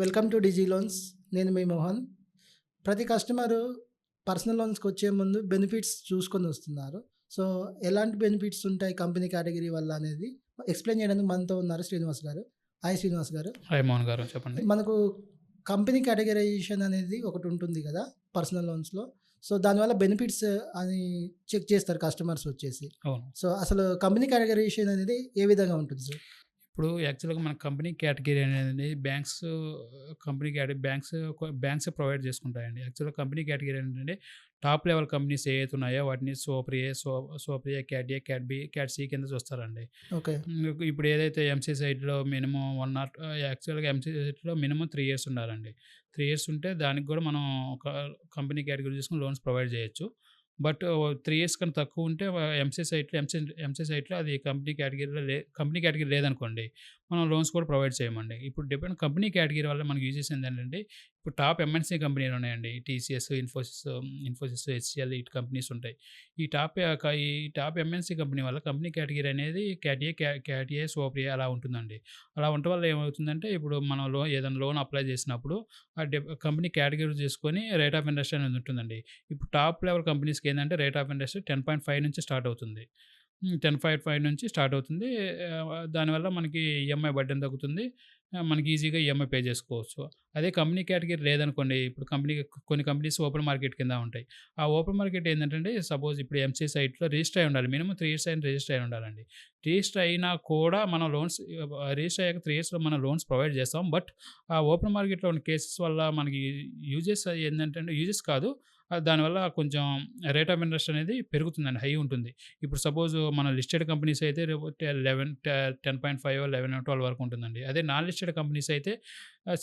Welcome to Digi loans. నేను మీ మోహన్. ప్రతి customer personal లోన్స్కి వచ్చే ముందు బెనిఫిట్స్ చూసుకొని వస్తున్నారు. సో ఎలాంటి బెనిఫిట్స్ ఉంటాయి కంపెనీ కేటగిరీ వల్ల అనేది ఎక్స్ప్లెయిన్ చేయడానికి మనతో ఉన్నారు శ్రీనివాస్ గారు. హాయ్ శ్రీనివాస్ గారు. హాయ్ మోహన్ గారు చెప్పండి. మనకు కంపెనీ కేటగరైజేషన్ అనేది ఒకటి ఉంటుంది కదా పర్సనల్ లోన్స్లో. సో దానివల్ల బెనిఫిట్స్ అని చెక్ చేస్తారు కస్టమర్స్ వచ్చేసి. సో అసలు కంపెనీ కేటగరైజేషన్ అనేది ఏ విధంగా ఉంటుంది సార్ ఇప్పుడు యాక్చువల్గా మన కంపెనీ కేటగిరీ అనేది banks company category banks banks provide చేసుకుంటాయండి. యాక్చువల్గా కంపెనీ కేటగిరీ ఏంటంటే టాప్ లెవెల్ కంపెనీస్ ఏవైతే ఉన్నాయో వాటిని సోప్రియే so సోప్రియే cat A cat B cat C కింద చూస్తారండి. ఓకే. ఇప్పుడు ఏదైతే ఎంసీ సైట్లో మినిమం వన్ నాట్ యాక్చువల్గా ఎంసీ సైట్లో మినిమం త్రీ ఇయర్స్ ఉండాలండి. త్రీ ఇయర్స్ ఉంటే దానికి కూడా మనం ఒక కంపెనీ కేటగిరీ తీసుకుని లోన్స్ ప్రొవైడ్ చేయొచ్చు. బట్ త్రీ ఇయర్స్ కన్నా తక్కువ ఉంటే ఎంసీ సైట్లో ఎంసీ ఎంసీ సైట్లో అది కంపెనీ కేటగిరీలో లే కంపెనీ కేటగిరీ లేదనుకోండి. మనం లోన్స్ కూడా ప్రొవైడ్ చేయమండి. ఇప్పుడు డిపెండ్ కంపెనీ కేటగిరీ వల్ల మనకి యూజ్ చేసింది ఏంటంటే ఇప్పుడు టాప్ ఎంఎన్సీ కంపెనీలు ఉన్నాయండి. టీసీఎస్ ఇన్ఫోసిస్ ఇన్ఫోసిస్ హెచ్సిఎల్ ఇటు కంపెనీస్ ఉంటాయి. ఈ టాప్ యొక్క- ఈ టాప్ ఎంఎన్సీ కంపెనీ వల్ల కంపెనీ కేటగిరీ అనేది క్యాటిఏ క్యాటిఏ సోప్రియే అలా ఉంటుందండి. అలా ఉండటం వల్ల ఏమవుతుందంటే ఇప్పుడు మనం లో ఏదైనా లోన్ అప్లై చేసినప్పుడు ఆ డె కంపెనీ కేటగిరీ చేసుకొని రేట్ ఆఫ్ ఇంట్రెస్ట్ అనేది ఉంటుందండి. ఇప్పుడు టాప్ లెవెల్ కంపెనీస్కి ఏంటంటే rate of interest ten point five నుంచి స్టార్ట్ అవుతుంది. టెన్ ఫైవ్ ఫైవ్ నుంచి స్టార్ట్ అవుతుంది. దానివల్ల మనకి ఈఎంఐ బడ్డెన్ తగ్గుతుంది. మనకి ఈజీగా ఈఎంఐ పే చేసుకోవచ్చు. అదే కంపెనీ కేటగిరీ లేదనుకోండి. ఇప్పుడు కంపెనీ కొన్ని కంపెనీస్ ఓపెన్ మార్కెట్ కింద ఉంటాయి. ఆ ఓపెన్ మార్కెట్ ఏంటంటే సపోజ్ ఇప్పుడు ఎంసీ సైట్లో రిజిస్టర్ అయి ఉండాలి. మినిమం త్రీ ఇయర్స్ అయిన రిజిస్టర్ అయి ఉండాలండి. రిజిస్టర్ అయినా కూడా మనం లోన్స్ రిజిస్టర్ అయ్యాక త్రీ ఇయర్స్లో మనం లోన్స్ ప్రొవైడ్ చేస్తాం. బట్ ఆ ఓపెన్ మార్కెట్లో ఉన్న కేసెస్ వల్ల మనకి యూజెస్ ఏంటంటే యూజెస్ కాదు. దానివల్ల కొంచెం రేట్ ఆఫ్ ఇంట్రెస్ట్ అనేది పెరుగుతుందండి హై ఉంటుంది. ఇప్పుడు సపోజ్ మన లిస్టెడ్ కంపెనీస్ అయితే eleven ten point five eleven twelve వరకు ఉంటుందండి. అదే నాన్ లిస్టెడ్ కంపెనీస్ అయితే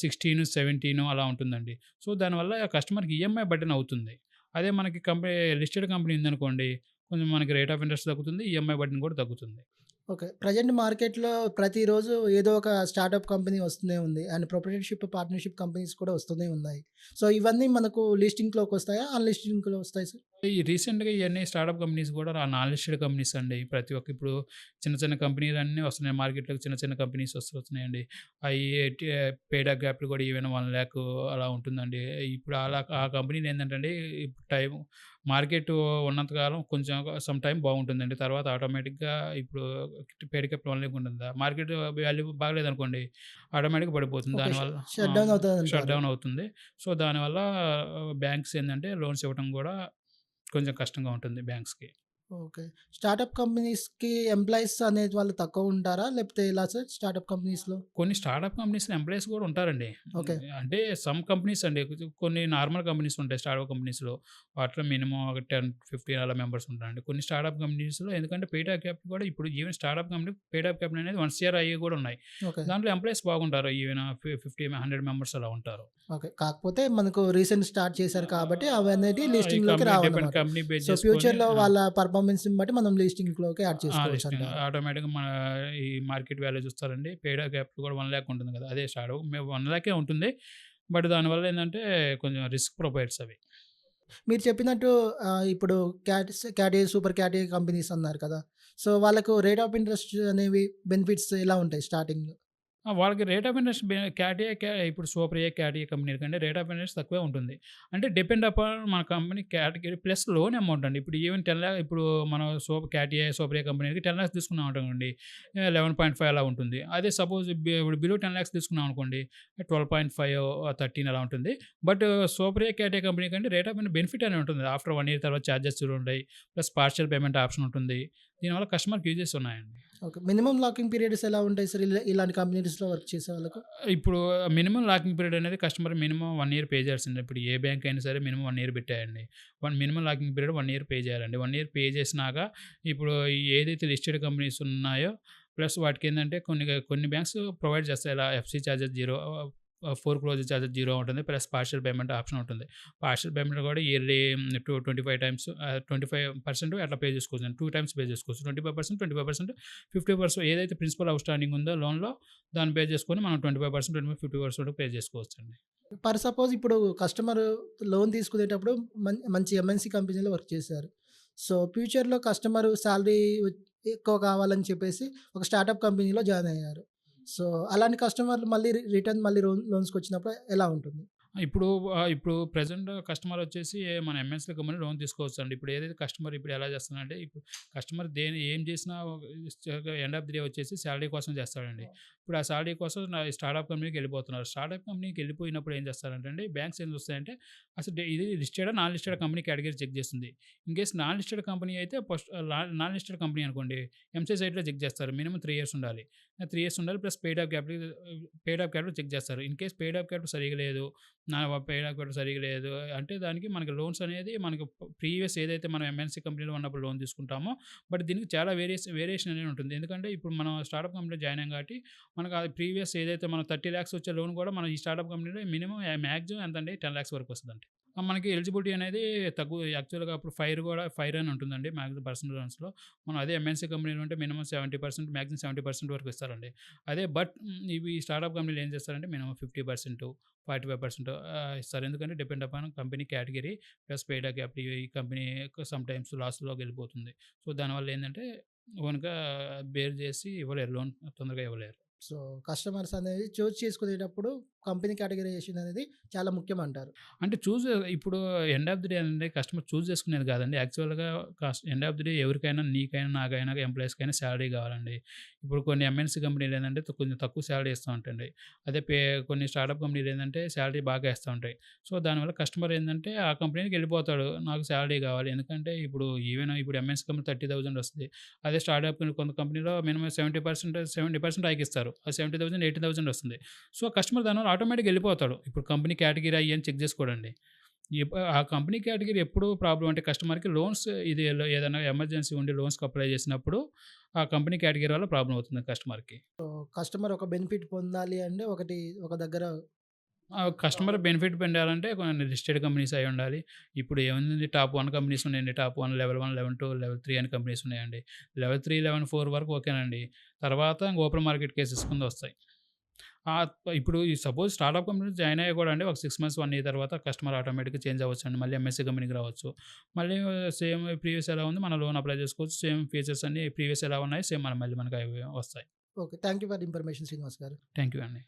సిక్స్టీన్ సెవెంటీన్ అలా ఉంటుందండి. సో దానివల్ల కస్టమర్కి ఈఎంఐ బటన్ అవుతుంది. అదే మనకి కంపెనీ లిస్టెడ్ కంపెనీ ఉందనుకోండి కొంచెం మనకి రేట్ ఆఫ్ ఇంట్రెస్ట్ తగ్గుతుంది ఈఎంఐ బటన్ కూడా తగ్గుతుంది. ఓకే. ప్రజెంట్ మార్కెట్లో ప్రతిరోజు ఏదో ఒక స్టార్టప్ కంపెనీ వస్తూనే ఉంది. అండ్ ప్రొపరేటర్షిప్ పార్ట్నర్షిప్ కంపెనీస్ కూడా వస్తూనే ఉన్నాయి. సో ఇవన్నీ మనకు లిస్టింగ్లోకి వస్తాయా? అన్లిస్టింగ్లో వస్తాయి సార్? ఈ రీసెంట్గా ఇవన్నీ స్టార్టప్ కంపెనీస్ కూడా నాన్ లిస్టెడ్ కంపెనీస్ అండి. ప్రతి ఒక్క ఇప్పుడు చిన్న చిన్న కంపెనీలు అన్నీ వస్తున్నాయి. మార్కెట్లోకి చిన్న చిన్న కంపెనీస్ వస్తున్నాయండి. అవి పేడ్ గ్యాప్లు కూడా ఈవెన్ వన్ ల్యాక్ అలా ఉంటుందండి. ఇప్పుడు అలా ఆ కంపెనీలు ఏంటంటే ఇప్పుడు టైం మార్కెట్ ఉన్నంతకాలం కొంచెం సమ్ టైం బాగుంటుందండి. తర్వాత ఆటోమేటిక్గా ఇప్పుడు పేడ్ క్యాప్ వన్ ల్యాక్ ఉంటుంది. మార్కెట్ వాల్యూ బాగలేదు అనుకోండి ఆటోమేటిక్గా పడిపోతుంది. దానివల్ల షట్ డౌన్ అవుతుంది షట్ డౌన్ అవుతుంది. సో దానివల్ల బ్యాంక్స్ ఏంటంటే లోన్స్ ఇవ్వడం కూడా కొంచెం కష్టంగా ఉంటుంది బ్యాంక్స్కి. ఓకే. స్టార్టప్ కంపెనీస్కి ఎంప్లాయీస్ అనేది వాళ్ళు తక్కువ ఉంటారా? లేకపోతే ఎలా సార్ స్టార్టప్ కంపెనీస్లో? కొన్ని స్టార్టప్ కంపెనీస్ ఎంప్లాయీస్ కూడా ఉంటారండి. Okay. అంటే సమ్ కంపెనీస్ అండి. కొన్ని నార్మల్ కంపెనీస్ ఉంటాయి స్టార్టప్ కంపెనీస్లో. వాటిలో మినిమం ఒక టెన్ ఫిఫ్టీన్ అలా మెంబర్స్ ఉంటారండి. కొన్ని స్టార్టప్ కంపెనీస్లో ఎందుకంటే పేడ్ క్యాప్ కూడా ఇప్పుడు even startup company paid cap అనేది వన్ ఇయర్ అయ్యి కూడా ఉన్నాయి. ఓకే. దాంట్లో ఎంప్లాయీస్ బాగుంటారు. ఈవెన్ ఫిఫ్టీ హండ్రెడ్ మెంబర్స్ అలా ఉంటారు. ఓకే. కాకపోతే మనకు రీసెంట్ స్టార్ట్ చేశారు కాబట్టి అవి అనేది లిస్టింగ్లోకి రావాలి కంపెనీ బేస్ సో ఫ్యూచర్లో వాళ్ళ పర్ఫార్మెన్స్ బట్టి మనం లిస్టింగ్లోకి యాడ్ చేసుకోవచ్చు అంటారు. ఆటోమేటిక్గా మన ఈ మార్కెట్ వాల్యూ చూస్తారండి. పేడ్ గ్యాప్ కూడా వన్ ల్యాక్ ఉంటుంది కదా అదే షాడో వన్ ల్యాకే ఉంటుంది. బట్ దానివల్ల ఏంటంటే కొంచెం రిస్క్ ప్రొవైడ్స్ అవి. మీరు చెప్పినట్టు ఇప్పుడు cat cat A super cat A companies అన్నారు కదా. సో వాళ్ళకు రేట్ ఆఫ్ ఇంట్రెస్ట్ అనేవి బెనిఫిట్స్ ఎలా ఉంటాయి స్టార్టింగ్ ఆ, వాళ్ళకి రేట్ ఆఫ్ ఇంట్రెస్ట్ క్యాటిఏ క్యా ఇప్పుడు super A cat A company కంటే రేట్ ఆఫ్ ఇంట్రెస్ట్ తక్కువే ఉంటుంది. అంటే డిపెండ్ అపాన్ మన company category plus loan amount అండి. ఇప్పుడు ఈవెన్ టెన్ ల్యాక్ ఇప్పుడు మనం సూపర్ క్యాటిఏ సూపర్ఏ కంపెనీకి టెన్ ల్యాక్స్ తీసుకున్నాం అనుకోండి లెవెన్ పాయింట్ ఫైవ్ అలా ఉంటుంది. అదే సపోజ్ ఇప్పుడు బిలో టెన్ ల్యాక్స్ తీసుకున్నాం అనుకోండి ట్వెల్వ్ పాయింట్ ఫైవ్ థర్టీన్ అలా ఉంటుంది. But super A cat A company కంటే రేట్ ఆఫ్ బెనిఫిట్ అనే ఉంటుంది. ఆఫ్టర్ వన్ ఇయర్ తర్వాత ఛార్జెస్ ఉంటాయి. ప్లస్ పార్షియల్ పేమెంట్ ఆప్షన్ ఉంటుంది. దీనివల్ల కస్టమర్కి యూజెస్ ఉన్నాయండి. ఓకే. మినిమం లాకింగ్ పీరియడ్స్ ఎలా ఉంటాయి సార్? ఇలా- ఇలాంటి కంపెనీస్లో వర్క్ చేసే వాళ్ళకు? ఇప్పుడు మినిమం లాకింగ్ పీరియడ్ అనేది customer minimum one year pay చేయాల్సింది. ఇప్పుడు ఏ బ్యాంక్ అయినా సరే minimum one year పెట్టాయండి. One minimum locking period one year pay చేయాలండి. వన్ ఇయర్ పే చేసినాక ఇప్పుడు ఏదైతే లిస్టెడ్ కంపెనీస్ ఉన్నాయో ప్లస్ వాటికి ఏంటంటే కొన్ని కొన్ని బ్యాంక్స్ ప్రొవైడ్ చేస్తాయి. ఇలా FC charges zero foreclose charges zero ఉంటుంది. ప్లస్ పార్షియల్ పేమెంట్ ఆప్షన్ ఉంటుంది. పార్షియల్ పేమెంట్ కూడా yearly two twenty five times twenty five percent అట్లా పే చేసుకోవచ్చు. టూ టైమ్స్ పే చేసుకోవచ్చు. Twenty five percent twenty five percent fifty percent ఏదైతే principal outstanding ఉందో లోన్లో దాన్ని పే చేసుకొని మనం twenty five percent twenty five fifty percent pay చేసుకోవచ్చు అండి పర్ సపోజ్ ఇప్పుడు కస్టమర్ లోన్ తీసుకునేటప్పుడు మం- మంచి ఎంఎన్సీ కంపెనీలో వర్క్ చేశారు. సో ఫ్యూచర్లో కస్టమర్ శాలరీ ఎక్కువ కావాలని చెప్పేసి ఒక స్టార్టప్ కంపెనీలో జాయిన్ అయ్యారు. సో అలాంటి కస్టమర్లు మళ్ళీ రిటర్న్ మళ్ళీ లోన్స్కి వచ్చినప్పుడు ఎలా ఉంటుంది? ఇప్పుడు ఇప్పుడు ప్రెజెంట్ కస్టమర్ వచ్చేసి మన ఎంఎన్‌సీ కంపెనీ లోన్ తీసుకోవచ్చండి. ఇప్పుడు ఏదైతే కస్టమర్ ఇప్పుడు ఎలా చేస్తున్నాడంటే ఇప్పుడు కస్టమర్ దేని ఏం చేసినా ఎండ్ ఆఫ్ ది డే వచ్చేసి సాలరీ కోసం చేస్తాడండి. ఇప్పుడు ఆ సాలరీ కోసం నా స్టార్టప్ కంపెనీకి వెళ్ళిపోతున్నారు. స్టార్టప్ కంపెనీకి వెళ్ళిపోయినప్పుడు ఏం చేస్తారంటే అండి బ్యాంక్స్ ఏం చూస్తాయంటే అసలు ఇది లిస్టెడా? Non listed company category check చేస్తుంది. In case non listed company అయితే ఫస్ట్ నాన్ లిస్టెడ్ కంపెనీ అనుకోండి ఎంసీ సైట్‌లో చెక్ చేస్తారు. మినిమమ్ 3 ఇయర్స్ ఉండాలి. 3 ఇయర్స్ ఉండాలి. Plus paid up capital paid up capital check చేస్తారు. In case paid up capital సరిగ్గా లేదు. నా పేయడానికి కూడా సరిగా సరిగ్గా లేదు అంటే దానికి మనకి లోన్స్ అనేది మనకి ప్రీవియస్ ఏదైతే మనం ఎంఎన్‌సీ కంపెనీలో ఉన్నప్పుడు లోన్ తీసుకుంటామో బట్ దీనికి చాలా వేరియస్ వేరియేషన్ అనేది ఉంటుంది. ఎందుకంటే ఇప్పుడు మనం స్టార్టప్ కంపెనీలో జాయిన్ అయ్యాం కాబట్టి మనకు అది ప్రీవియస్ ఏదైతే మనం 30,00,000 వచ్చే లోన్ కూడా మనం ఈ స్టార్టప్ కంపెనీలో మినిమమ్ మాక్సిమం ఎంతండి 10,00,000 వరకు వస్తుందండి మనకి ఎలిజిబిలిటీ అనేది తక్కువ యాక్చువల్‌గా అప్పుడు ఫైర్ కూడా ఫైర్ అని ఉంటుందండి మ్యాక్సిమం పర్సనల్ లోన్స్‌లో. మనం అదే ఎంఎన్‌సీ కంపెనీలో ఉంటే minimum seventy percent maximum seventy percent వరకు ఇస్తారండి. అదే బట్ ఇవి స్టార్టప్ కంపెనీలు ఏం చేస్తారంటే minimum fifty percent forty five percent ఇస్తారు. ఎందుకంటే depend upon company category plus paid up capital ఈ కంపెనీ సమ్‌టైమ్స్ లాస్‌లోకి వెళ్ళిపోతుంది. సో దానివల్ల ఏంటంటే ఓన్‌గా బేర్ చేసి ఇవ్వలేరు లోన్ తొందరగా ఇవ్వలేరు. సో కస్టమర్స్ అనేది చూస్ చేసుకునేటప్పుడు కంపెనీ కేటగరైజేషన్ అనేది చాలా ముఖ్యం అంటారు. అంటే చూస్ ఇప్పుడు ఎండ్ ఆఫ్ ది డే అంటే కస్టమర్ చూజ్ చేసుకునేది కాదండి. యాక్చువల్‌గా ఎండ్ ఆఫ్ ది డే ఎవరికైనా నీకైనా, నాకైనా ఎంప్లాయీస్‌కైనా శాలరీ కావాలండి. ఇప్పుడు కొన్ని ఎంఎన్‌సీ కంపెనీలు ఏంటంటే కొంచెం తక్కువ సాలరీ ఇస్తా ఉంటాయండి. అదే పే కొన్ని స్టార్టప్ కంపెనీలు ఏంటంటే శాలరీ బాగా ఇస్తా ఉంటాయి. సో దానివల్ల కస్టమర్ ఏంటంటే ఆ కంపెనీకి వెళ్ళిపోతాడు. నాకు సాలరీ కావాలి. ఎందుకంటే ఇప్పుడు ఈవెన్ ఇప్పుడు ఎంఎన్‌సీ కంపెనీ థర్టీ థౌసండ్ వస్తుంది అదే స్టార్టప్ కొంత కంపెనీలో minimum seventy percent seventy percent hike ఇస్తారు. ఆ 70,000 80,000 వస్తుంది. సో కస్టమర్ దానివల్ల ఆటోమేటిక్ వెళ్ళిపోతాడు. ఇప్పుడు కంపెనీ కేటగిరీ అయ్యి అని చెక్ చేసుకోడండి. ఆ కంపెనీ కేటగిరీ ఎప్పుడు ప్రాబ్లమ్ అంటే కస్టమర్‌కి లోన్స్ ఇది ఏదైనా ఎమర్జెన్సీ ఉండి లోన్స్‌కి అప్లై చేసినప్పుడు ఆ కంపెనీ కేటగిరీ వల్ల ప్రాబ్లమ్ అవుతుంది కస్టమర్‌కి. సో కస్టమర్ ఒక బెనిఫిట్ పొందాలి అంటే ఒకటి ఒక దగ్గర కస్టమర్ బెనిఫిట్ పొందాలంటే కొన్ని లిస్టెడ్ కంపెనీస్ అయి ఉండాలి. ఇప్పుడు ఏముంది టాప్ 1 కంపెనీస్ ఉన్నాయండి. టాప్ 1, లెవెల్ 1, లెవెల్ 2, లెవెల్ 3 అని కంపెనీస్ ఉన్నాయండి. లెవెల్ 3, లెవెల్ 4 వరకు ఓకేనండి. తర్వాత ఓపెన్ మార్కెట్ కేసెస్ కింద వస్తాయి. ఇప్పుడు సపోజ్ స్టార్టప్ కంపెనీలో జాయిన్ అయ్యి కూడా అండి ఒక 6 మంత్స్, 1 ఇయర్ తర్వాత కస్టమర్ ఆటోమేటిక్‌గా చేంజ్ అవ్వచ్చండి. మళ్ళీ ఎంఎన్‌సీ కంపెనీకి రావచ్చు. మళ్ళీ సేమ్ ప్రీవియస్ ఎలా ఉంది మనం లోన్ అప్లై చేసుకోవచ్చు. సేమ్ ఫీచర్స్ అన్నీ ప్రీవియస్ ఎలా ఉన్నాయి సేమ్ మన మళ్ళీ మనకు వస్తాయి. Okay. Thank you for information Srinivas గారు. థాంక్ యూ అండి.